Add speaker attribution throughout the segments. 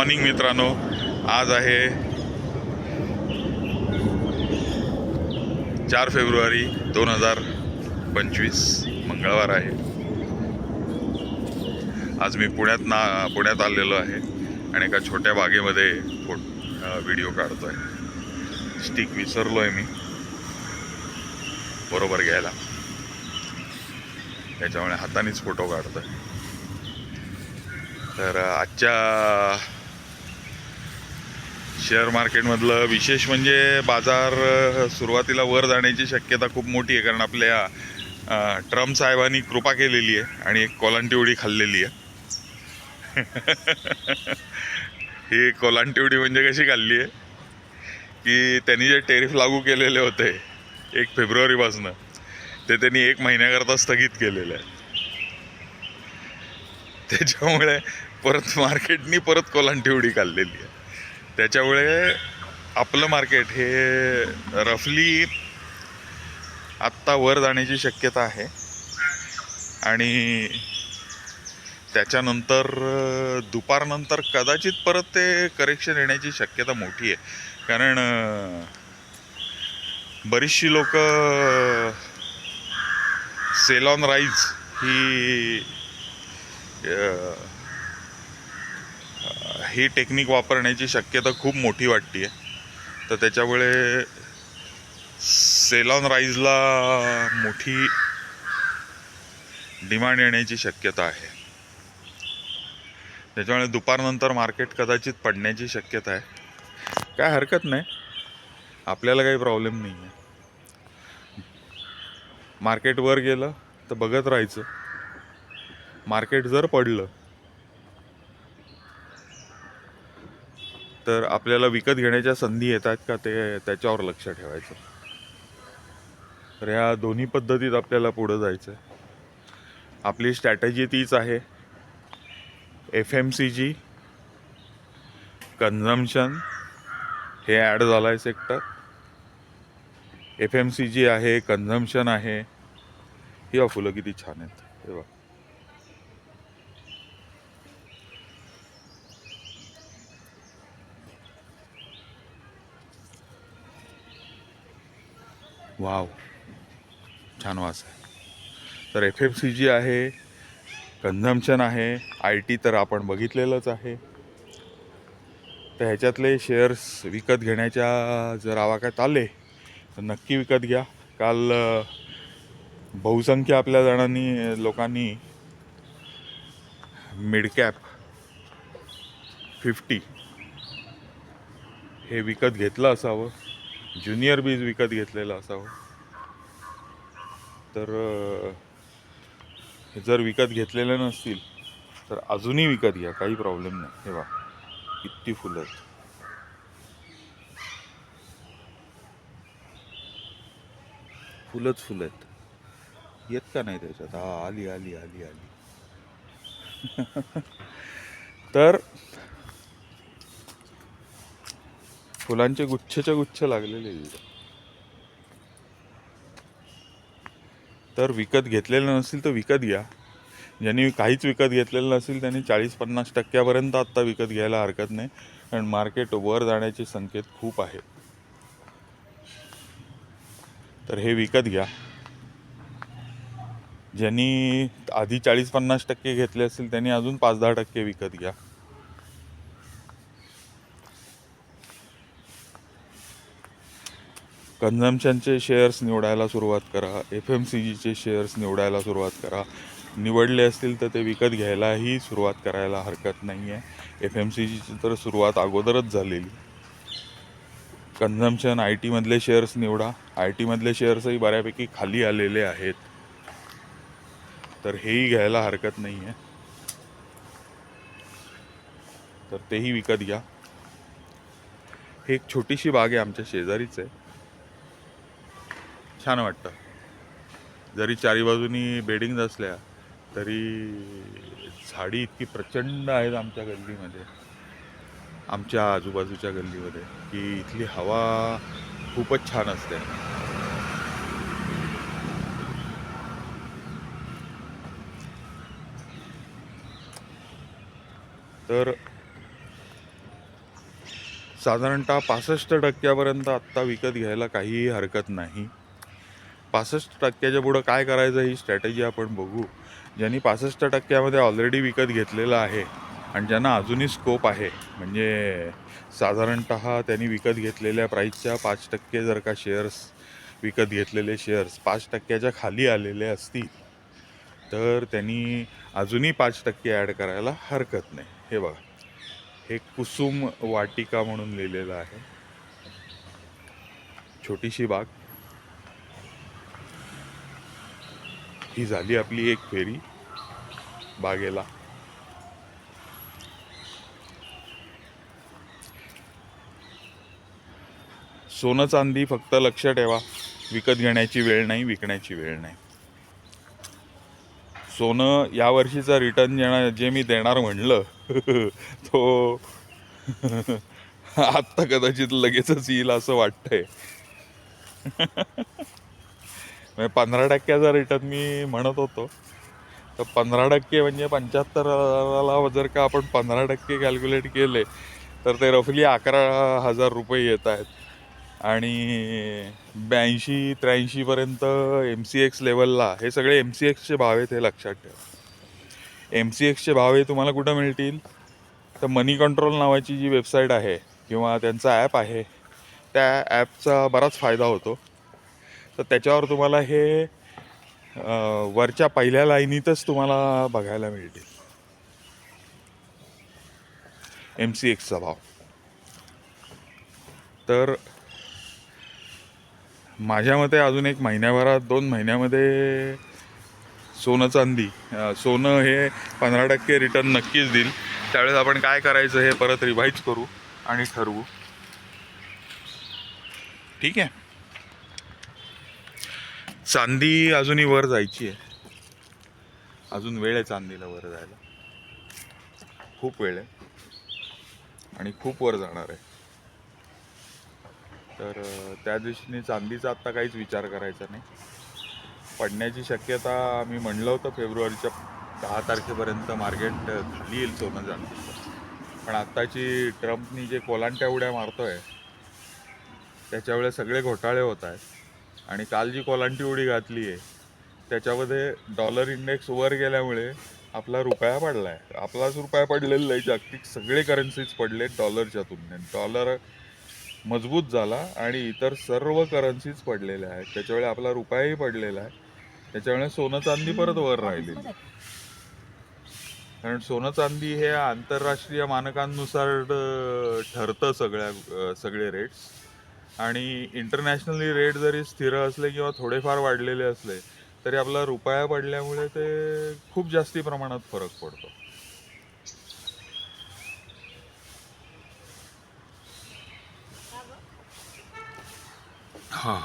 Speaker 1: Morning मित्रांनो. आज आहे चार फेब्रुवारी दोन हजार पंचवीस. मंगळवार आहे. आज मी पुण्यात ना पुण्यात आलेलो आहे आणि एका छोट्या बागेमध्ये फोट व्हिडिओ काढतो आहे स्टिक विसरलो आहे मी. बरोबर घ्यायला. त्याच्यामुळे हातानेच फोटो काढतो आहे तर आजच्या शेअर मार्केटमधलं विशेष म्हणजे बाजार सुरुवातीला वर जाण्याची शक्यता खूप मोठी आहे कारण आपल्या ट्रम्प साहेबांनी कृपा केलेली आहे आणि एक कोलांटिवडी खाल्लेली आहे. ही कोलांटिवडी म्हणजे कशी खाल्ली आहे? की त्यांनी जे टेरिफ लागू केलेले होते एक फेब्रुवारीपासनं ते त्यांनी एक महिन्याकरता स्थगित केलेलं आहे त्याच्यामुळे परत मार्केटनी परत कोलांटिवडी खाल्लेली आहे. त्याच्यामुळे आपलं मार्केट हे रफली आत्ता वर जाण्याची शक्यता आहे. आणि त्याच्यानंतर दुपारनंतर कदाचित परत ते करेक्शन येण्याची शक्यता मोठी आहे. कारण बरीचशी लोक सेल ऑन राईज ही ही टेक्निक वापरण्याची शक्यता खूप मोठी वाटते तर त्याच्यामुळे सेलॉन राईजला मोठी डिमांड येण्याची शक्यता आहे. त्याच्यामुळे दुपारनंतर मार्केट कदाचित पडण्याची शक्यता आहे. काय हरकत नाही. आपल्याला काही प्रॉब्लेम नाही आहे मार्केट वर गेलं तर बघत राहायचं. मार्केट जर पडलं तर आपल्याला विकत घेण्याच्या संधी येतात का ते त्याच्यावर लक्ष ठेवायचं? तर ह्या दोन्ही पद्धतीत आपल्याला पुढं जायचं आहे आपली स्ट्रॅटजी तीच आहे. F M C G consumption हे ॲड झालं आहे sector F M C G आहे कन्झम्शन आहे. ही फुलं किती छान आहेत. हे वाव. छान वास आहे. तर एफ एफ सी जी आहे कन्झम्शन आहे आय टी तर आपण बघितलेलंच आहे. तर ह्याच्यातले शेअर्स विकत घेण्याच्या जर आवाक्यात आले तर नक्की विकत घ्या. काल बहुसंख्य आपल्या जणांनी लोकांनी मिड कॅप फिफ्टी हे विकत घेतलं असावं. ज्युनियर बीज विकत घेतलेलं असावं. तर जर विकत घेतलेले नसतील तर अजूनही विकत घ्या. काही प्रॉब्लेम नाही. हे बा किती फुलं आहेत. फुलंच फुलं आहेत. येत का नाही त्याच्यात? हा आली आली आली आली. तर फुलांचे गुच्छच्या गुच्छ लागलेले आहेत. तर विकत घेतलेलं नसेल तर विकत घ्या. ज्यांनी काहीच विकत घेतलेलं नसेल त्यांनी चाळीस पन्नास टक्क्यापर्यंत आत्ता विकत घ्यायला हरकत नाही. कारण मार्केट वर जाण्याचे संकेत खूप आहेत. तर हे विकत घ्या. ज्यांनी आधी चाळीस पन्नास टक्के घेतले असतील त्यांनी अजून पाच दहा टक्के विकत घ्या. कन्झम्शनचे शेअर्स निवडायला सुरुवात करा एफ एम सी जीचे शेअर्स निवडायला सुरुवात करा. निवडले असतील तर ते विकत घ्यायलाही सुरुवात करायला हरकत नाही आहे एफ एम सी जीची तर सुरुवात अगोदरच झालेली. कन्झम्शन आय टीमधले शेअर्स निवडा. आय टीमधले शेअर्सही बऱ्यापैकी खाली आलेले आहेत. तर हेही घ्यायला हरकत नाही आहे तर तेही विकत घ्या. हे एक छोटीशी बाग आहे आमच्या शेजारीच आहे. छान वाटतं. जरी चारी बाजूनी बेडिंग असल्या तरी झाडी इतकी प्रचंड आहेत आमच्या गल्लीमध्ये. आमच्या आजूबाजूच्या गल्लीमध्ये की इथली हवा खूपच छान असते. तर साधारणतः पासष्ट टक्क्यापर्यंत आत्ता विकत घ्यायला काहीही हरकत नाही. पासष्ट टक्क्याच्या पुढं काय करायचं ही स्ट्रॅटेजी आपण बघू. ज्यांनी पासष्ट टक्क्यामध्ये ऑलरेडी विकत घेतलेलं आहे आणि ज्यांना अजूनही स्कोप आहे म्हणजे साधारणत त्यांनी विकत घेतलेल्या प्राईसच्या पाच टक्के जर का शेअर्स विकत घेतलेले शेअर्स पाच टक्क्याच्या खाली आलेले असतील तर त्यांनी अजूनही पाच टक्के ॲड करायला हरकत नाही. हे बघा. हे कुसुम वाटिका म्हणून लिहिलेलं आहे. छोटीशी बाग. ही झाली आपली एक फेरी. बागेला. सोनं चांदी फक्त लक्ष ठेवा. विकत घेण्याची वेळ नाही विकण्याची वेळ नाही. सोनं या वर्षीचा रिटर्न देणार जे मी देणार म्हणलं तो आत्ता कदाचित लगेचच येईल असं वाटतंय. म्हणजे पंधरा टक्क्याचा रिटर्न मी म्हणत होतो. तर पंधरा टक्के म्हणजे पंच्याहत्तरला जर का आपण पंधरा टक्के कॅल्क्युलेट केले तर ते रफली अकरा हजार रुपये येत आहेत. आणि ब्याऐंशी त्र्याऐंशीपर्यंत एम सी एक्स लेवलला हे सगळे एम सी एक्सचे भाव आहेत हे लक्षात ठेवा. एम सी एक्सचे भाव हे तुम्हाला कुठं मिळतील? तर मनी कंट्रोल नावाची जी वेबसाईट आहे किंवा त्यांचा ॲप आहे त्या ॲपचा बराच फायदा होतो. तर त्याच्यावर तुम्हाला हे वरच्या पहिल्या लाईनीतच तुम्हाला बघायला मिळतील. एम सी एक्सचा भाव. तर माझ्या मते अजून एक महिन्याभरात दोन महिन्यामध्ये सोनं चांदी सोनं हे पंधरा टक्के रिटर्न नक्कीच देईल. त्यावेळेस आपण काय करायचं हे परत रिवाईज करू आणि ठरवू. ठीक आहे? चांदी अजूनही वर जायची आहे. अजून वेळ आहे चांदीला वर जायला. खूप वेळ आहे. आणि खूप वर जाणार आहे. तर त्या दृष्टीने चांदीचा आत्ता काहीच विचार करायचा नाही. पडण्याची शक्यता मी म्हणलं होतं फेब्रुवारीच्या दहा तारखेपर्यंत मार्केट खाली येईल सोनं चांदीचं. पण आत्ताची ट्रम्पनी जे कोलांट्या उड्या मारतोय त्याच्यावेळेस सगळे घोटाळे होत आहेत. आणि काल जी कोलांटी उडी घातली आहे त्याच्यामध्ये डॉलर इंडेक्स वर गेल्यामुळे आपला रुपया पडला आहे आपलाच रुपया पडलेला आहे जागतिक सगळे करन्सीज पडले डॉलरच्या तुलनेत. डॉलर मजबूत झाला आणि इतर सर्व करन्सीज पडलेल्या आहेत. त्याच्यामुळे आपला रुपयाही पडलेला आहे. त्याच्यामुळे सोनं चांदी परत वर राहिलेली कारण सोनं चांदी हे आंतरराष्ट्रीय मानकांनुसार ठरतं सगळ्या सगळे रेट्स आणि इंटरनॅशनली रेट जरी स्थिर असले किंवा थोडेफार वाढलेले असले तरी आपला रुपया पडल्यामुळे ते खूप जास्ती प्रमाणात फरक पडतो. हा.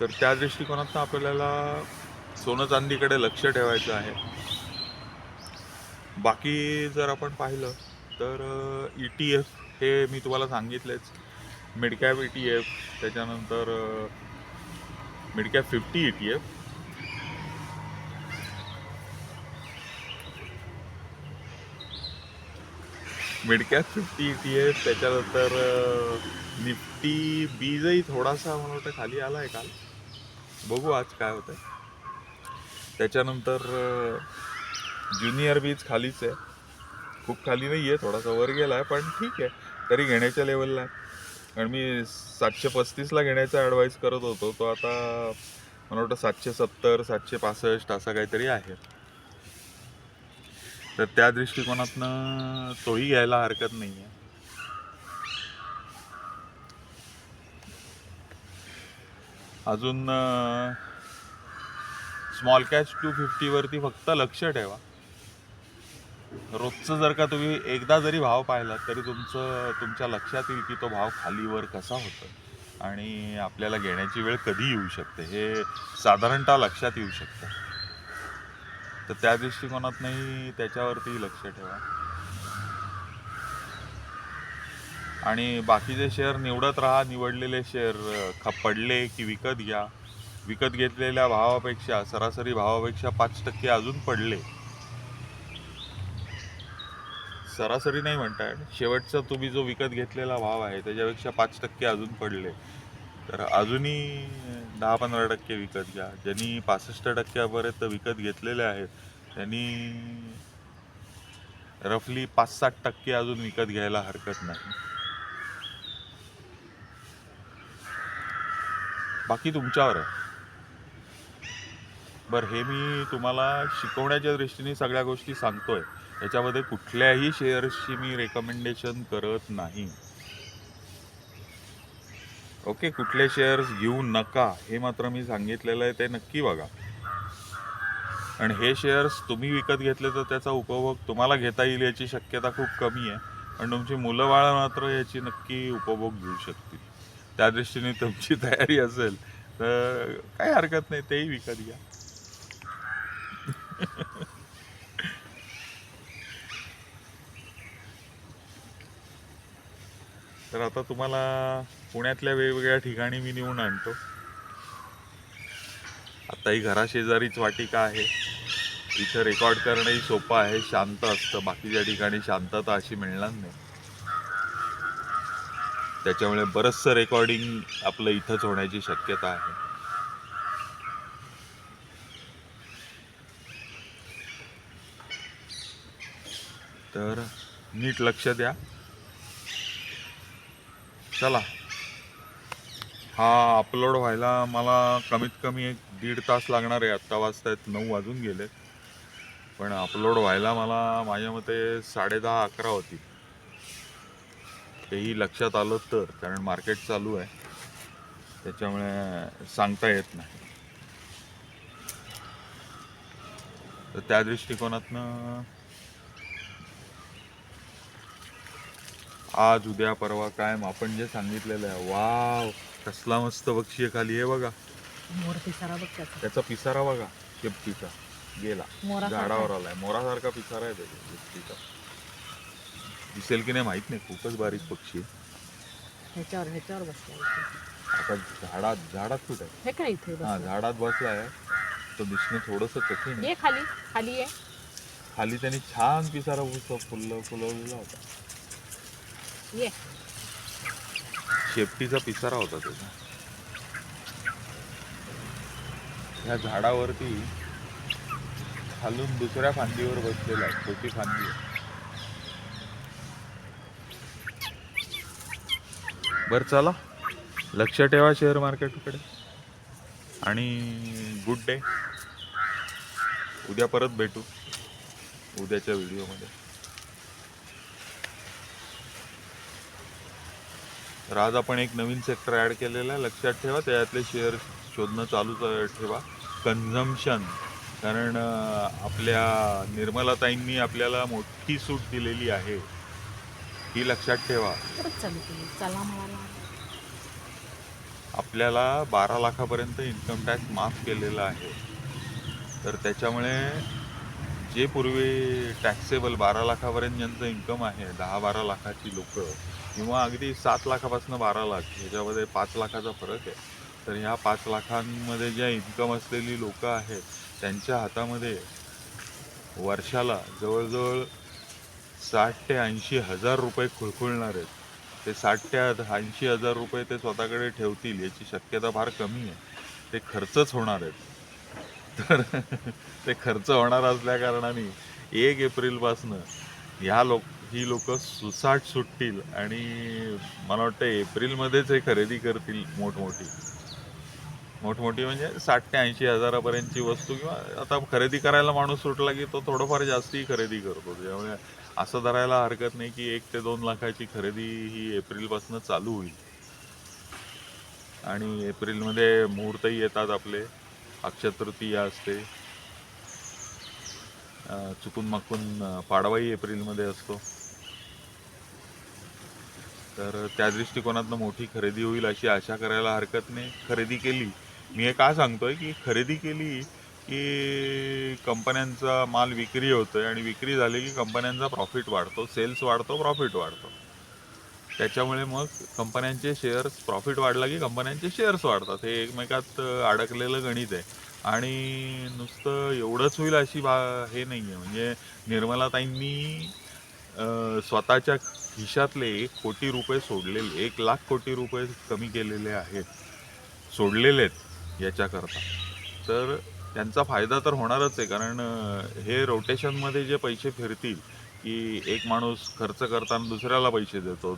Speaker 1: तर त्या दृष्टिकोनातून आपल्याला सोनं चांदीकडे लक्ष ठेवायचं आहे. बाकी जर आपण पाहिलं तर ई टी एफ हे मी तुम्हाला सांगितलेच. मिडकॅप ई टी एफ त्याच्यानंतर midcap fifty E T F midcap fifty E T F त्याच्यानंतर निफ्टी बीजही थोडासा मला वाटतं खाली आला आहे काल. बघू आज काय होतं त्याच्यानंतर ज्युनियर बीज खालीच आहे. खूप खाली नाही आहे थोडासा वर गेला आहे पण ठीक आहे. तरी घेण्याच्या लेवलला आहे. कारण मी सातशे पस्तीसला घेण्याचा ॲडवाईस करत होतो तो आता मला वाटतं सातशे सत्तर सातशे पासष्ट असा काहीतरी आहे. तर त्या दृष्टिकोनातनं तोही घ्यायला हरकत नाही आहे अजून स्मॉल कॅच टू फिफ्टीवरती फक्त लक्ष ठेवा. रोजचं जर का तुम्ही एकदा जरी भाव पाहिला तरी तुमचं तुमच्या लक्षात येईल की तो भाव खालीवर कसा होतो आणि आपल्याला घेण्याची वेळ कधी येऊ शकते? हे साधारणतः लक्षात येऊ शकतं. तर त्या दृष्टिकोनातनंही त्याच्यावरती लक्ष ठेवा. आणि बाकीचे शेअर निवडत राहा निवडलेले शेअर खप पडले की विकत घ्या. विकत घेतलेल्या भावापेक्षा सरासरी भावापेक्षा पाच टक्के अजून पडले सरासरी नाही म्हणताय. शेवटचा तुम्ही जो विकत घेतलेला भाव आहे त्याच्यापेक्षा पाच टक्के अजून पडले. तर अजूनही दहा पंधरा टक्के विकत घ्या. ज्यांनी पासष्ट टक्क्यापर्यंत विकत घेतलेले आहेत त्यांनी रफली पाच सात टक्के अजून विकत घ्यायला हरकत नाही. बाकी तुमच्यावर आहे. बरं हे मी तुम्हाला शिकवण्याच्या दृष्टीने सगळ्या गोष्टी सांगतोय. याच्यामध्ये कुठल्याही शेअर्सची मी रेकमेंडेशन करत नाही. ओके कुठले शेअर्स घेऊ नका हे मात्र मी सांगितलेलं आहे ते नक्की बघा. आणि हे शेअर्स तुम्ही विकत घेतले तर त्याचा उपभोग तुम्हाला घेता येईल याची शक्यता खूप कमी आहे. पण तुमची मुलं बाळं मात्र याची नक्की उपभोग घेऊ शकतील. त्या दृष्टीने तुमची तयारी असेल तर काही हरकत नाही तेही विकत घ्या. तर आता तुम्हाला पुण्यातल्या वेगवेगळ्या ठिकाणी मी नेऊन आणतो. आता ही घराशेजारीच वाटिका आहे. इथं रेकॉर्ड करणंही सोपं आहे शांत असतं. बाकीच्या ठिकाणी शांतता अशी मिळणार नाही. त्याच्यामुळे बरंचसं रेकॉर्डिंग आपलं इथंच होण्याची शक्यता आहे. तर नीट लक्ष द्या. चला. हा अपलोड व्हायला मला कमीत कमी एक दीड तास लागणार आहे. आत्ता वाजतायत नऊ वाजून गेले. पण अपलोड व्हायला मला माझ्या मते साडेदहा अकरा होती तेही लक्षात आलं तर कारण मार्केट चालू आहे. त्याच्यामुळे सांगता येत नाही. तर त्या दृष्टिकोनातनं आज उद्या परवा काय आपण जे सांगितलेलं आहे. वाव कसला मस्त बक्षी आहे खाली आहे बघा.
Speaker 2: मोर पिसारा बघ त्याचा.
Speaker 1: त्याचा पिसारा बघा शेपटीचा. गेला.
Speaker 2: मोरासारखा
Speaker 1: झाडावर आलाय. मोरासारखा पिसारा आहे त्याचा शेपटीचा. दिसेल की नाही माहीत नाही. खूपच बारीक पक्षी आहे.
Speaker 2: ह्याच्यावर ह्याच्यावर बसला
Speaker 1: आता झाडात झाडात कुठे आहे?
Speaker 2: हे काय इथे
Speaker 1: हा
Speaker 2: बसला
Speaker 1: झाडात बसलाय. तो दिसणं थोडस कठीण आहे.
Speaker 2: ये खाली खाली ये.
Speaker 1: खाली त्यांनी छान पिसारा फुल फुल फुलवलेला होता.
Speaker 2: ये.
Speaker 1: शेपटीचा पिसारा होता त्याचा ह्या झाडावरती खालून दुसऱ्या फांदीवर बसलेला आहे छोटी फांदी आहे. बरं चला. लक्ष ठेवा शेअर मार्केटकडे. आणि गुड डे. उद्या परत भेटू. उद्याच्या व्हिडिओमध्ये. तर आज आपण एक नवीन सेक्टर ॲड केलेला आहे. लक्षात ठेवा त्याच्यातले शेअर शोधणं चालू ठेवा. कन्झम्शन कारण आपल्या निर्मलाताईंनी आपल्याला मोठी सूट दिलेली आहे. ही लक्षात ठेवा. आपल्याला बारा लाखापर्यंत इन्कम टॅक्स माफ केलेला आहे. तर त्याच्यामुळे जे पूर्वी टॅक्सेबल बारा लाखापर्यंत ज्यांचं इन्कम आहे दहा बारा लाखाची लोक किंवा अगदी सात लाखापासून बारा लाख ह्याच्यामध्ये पाच लाखाचा फरक आहे. तर ह्या पाच लाखांमध्ये ज्या इन्कम असलेली लोकं आहेत त्यांच्या हातामध्ये वर्षाला जवळजवळ साठ ते ऐंशी हजार रुपये खुळखुळणार आहेत. ते साठ ते ऐंशी हजार रुपये ते स्वतःकडे ठेवतील याची शक्यता फार कमी आहे. ते खर्चच होणार आहेत. तर ते खर्च होणार असल्या कारणाने एक एप्रिलपासनं ह्या लोक ही लोक सुसाट सुटतील आणि मला वाटतं एप्रिलमध्येच हे खरेदी करतील मोठमोठी. मोठमोठी म्हणजे साठ ते ऐंशी हजारापर्यंतची वस्तू किंवा आता खरेदी करायला माणूस सुटला की तो थोडंफार जास्ती खरेदी करतो. त्यामुळे असं धरायला हरकत नाही की एक ते दोन लाखाची खरेदी ही एप्रिलपासून चालू होईल. आणि एप्रिलमध्ये मुहूर्तही येतात आपले. अक्षतृतीया असते. चुकून माकून पाडवाही एप्रिलमध्ये असतो. तर त्या दृष्टिकोनातनं मोठी खरेदी होईल अशी आशा करायला हरकत नाही खरेदी केली. मी हे का सांगतोय की खरेदी केली की कंपन्यांचा माल विक्री होतोय आणि विक्री झाली की कंपन्यांचा प्रॉफिट वाढतो सेल्स वाढतो प्रॉफिट वाढतो. त्याच्यामुळे मग कंपन्यांचे शेअर्स प्रॉफिट वाढला की कंपन्यांचे शेअर्स वाढतात. हे एकमेकात अडकलेलं गणित आहे. आणि नुसतं एवढंच होईल अशी बा हे नाही आहे म्हणजे निर्मलाताईंनी स्वतःच्या खिशातले एक कोटी रुपये सोडलेले एक लाख कोटी रुपये कमी केलेले आहेत सोडलेले आहेत याच्याकरता. तर त्यांचा फायदा तर होणारच आहे कारण हे रोटेशनमध्ये जे पैसे फिरतील की एक माणूस खर्च करताना दुसऱ्याला पैसे देतो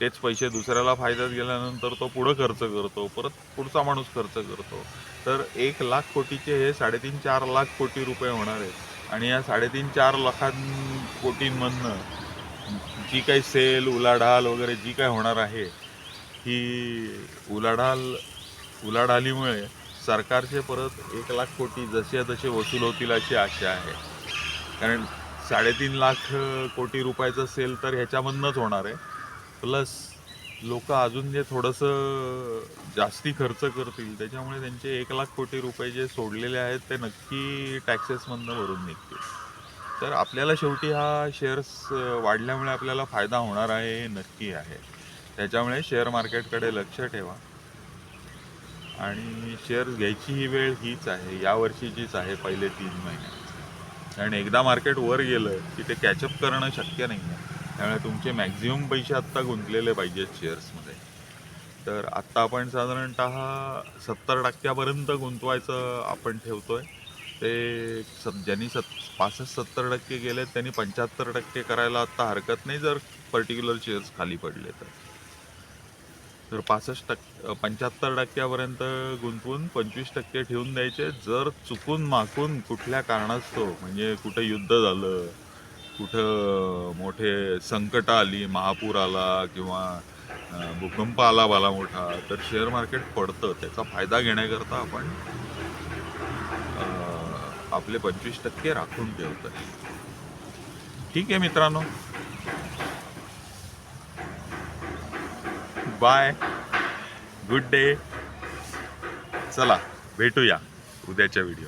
Speaker 1: तेच पैसे दुसऱ्याला फायद्यात गेल्यानंतर तो पुढं खर्च करतो परत पुढचा माणूस खर्च करतो. तर एक लाख कोटीचे हे साडेतीन चार लाख कोटी रुपये होणार आहेत. आणि या साडेतीन चार लाखां कोटींमधनं जी काही सेल उलाढाल वगैरे जी काय होणार आहे ही उलाढाल उलाढालीमुळे सरकारचे परत एक लाख कोटी जसे तसे वसूल होतील अशी आशा आहे. कारण साडेतीन लाख कोटी रुपयाचं सेल तर ह्याच्यामधनंच होणार आहे. प्लस लोक अजून जे थोडंसं जास्ती खर्च करतील त्याच्यामुळे त्यांचे एक लाख कोटी रुपये जे सोडलेले आहेत ते नक्की टॅक्सेसमधनं भरून निघतील. तर आपल्याला शेवटी हा शेअर्स वाढल्यामुळे आपल्याला फायदा होणार आहे हे नक्की आहे. त्याच्यामुळे शेअर मार्केटकडे लक्ष ठेवा. आणि शेअर्स घ्यायची ही वेळ हीच आहे यावर्षीचीच आहे पहिले तीन महिन्यात कारण एकदा मार्केट वर गेलं की ते कॅचअप करणं शक्य नाही आहे त्यामुळे तुमचे मॅक्झिमम पैसे आत्ता गुंतलेले पाहिजेत शेअर्समध्ये तर आत्ता आपण साधारणतः सत्तर टक्क्यापर्यंत गुंतवायचं आपण ठेवतोय. ते सत ज्यांनी सत् पासष्ट सत्तर टक्के गेलेत त्यांनी पंच्याहत्तर टक्के करायला आत्ता हरकत नाही जर पर्टिक्युलर शेअर्स खाली पडले तर. तर पासष्ट टक्के पंच्याहत्तर टक्क्यापर्यंत गुंतवून पंचवीस टक्के ठेवून द्यायचे. जर चुकून माकून कुठल्या कारणास्तव म्हणजे कुठं युद्ध झालं कुठं मोठे संकट आली महापूर आला किंवा भूकंप आला बाला मोठा तर शेअर मार्केट पडतं. त्याचा फायदा घेण्याकरता आपण आपले पंचवीस टक्के राखून ठेवतो ठीक आहे मित्रांनो? बाय गुड डे चला भेटूया उद्याच्या व्हिडिओ